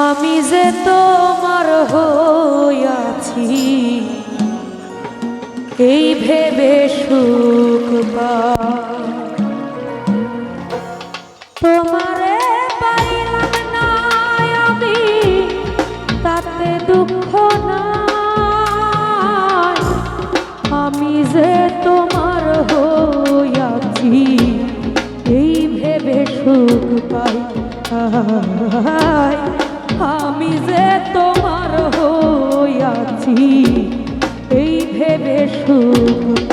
আমি যে তোমার হইয়াছি এই ভেবে সুখ পা তোমারে তাতে দুঃখ না আমি তোমার আছি এই ভেবে সুখ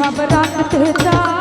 সব রাখতে চাই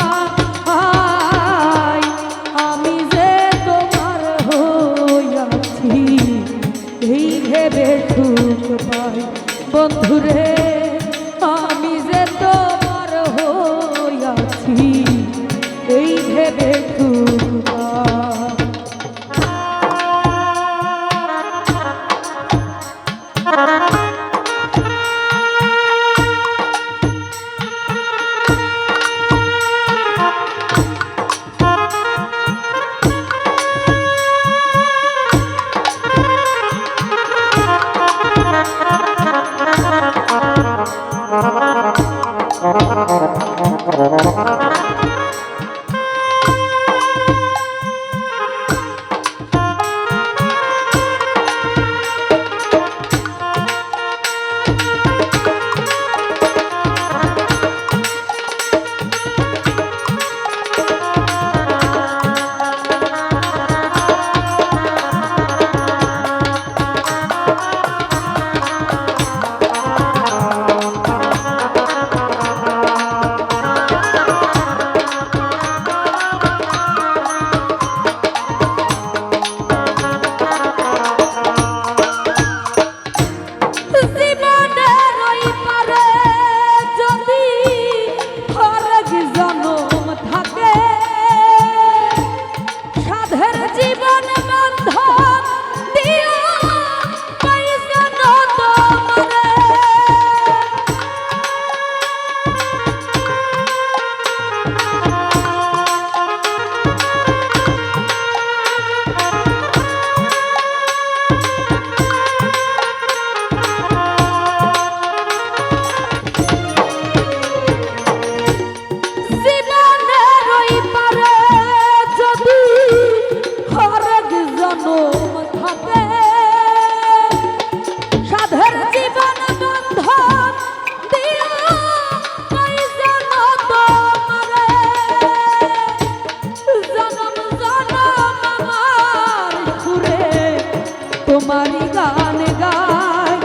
তোমারই গান গায়।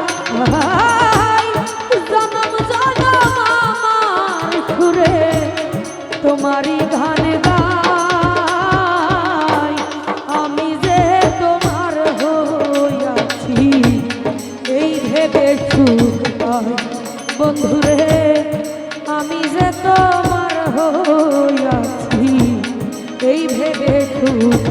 জনম জনম আমার ঘুরে। তোমারই গান গায়। আমি যে তোমার হইয়াছি এই ভেবে সুখ বন্ধুরে আমি যে তোমার হইয়াছি এই ভেবে সুখ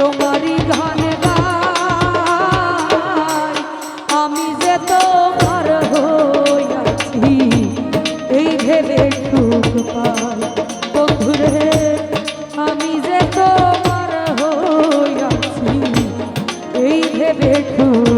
তোমারই ধন আমি যে তোমার হইয়াছি এই ভেবে সুখ পাই। বন্ধুরে আমি যে তোমার হইয়াছি এই ভেবে সুখ